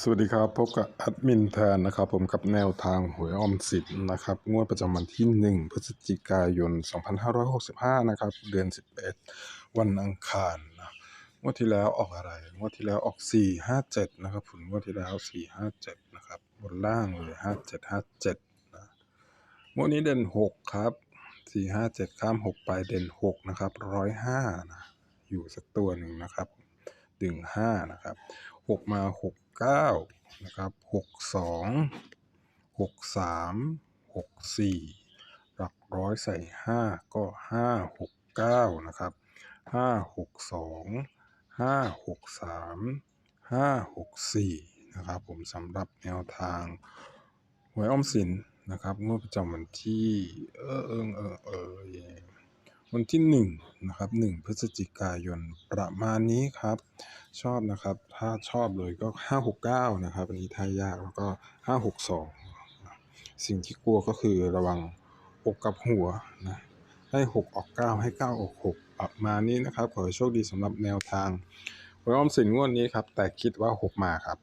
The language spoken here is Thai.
สวัสดีครับ พบกับแอดมินแทนนะครับ ผมกับแนวทางหวยออมสินนะครับ งวดประจำวันที่ 1 พฤศจิกายน 2565 นะครับ เดือน 11 วันอังคารนะงวดที่แล้วออกอะไร งวดที่แล้วออก 457 นะครับผลงวดที่แล้ว 457 นะครับ บนล่างเลย 5757 นะงวดนี้เด่น 6 ครับ 457 ข้าม 6 ไปเด่น 6 นะครับ 105 นะ อยู่สักตัวหนึ่งนะครับ ดึง5นะครับหกมาหกเก้านะครับหกสองหกสามหกสี่หลักร้อยใส่ห้าก็ห้าหกเก้านะครับห้าหกสองห้าหกสามห้าหกสี่นะครับผมสำหรับแนวทางหวยออมสินนะครับงวดประจำวันที่ เออเออเออเออวันที่หนึ่ง นะครับหนึ่งพฤศจิกายนประมาณนี้ครับ ชอบนะครับ ถ้าชอบเลยก็ห้าหกเก้านะครับ อันนี้ทายยากแล้วก็ห้าหกสองสิ่งที่กลัวก็คือระวังอกกับหัวนะให้หกออกเก้าให้เก้าออกหกประมาณนี้นะครับ ขอให้โชคดีสำหรับแนวทางหวยออมสินงวดนี้ครับ แต่คิดว่าหกมาครับ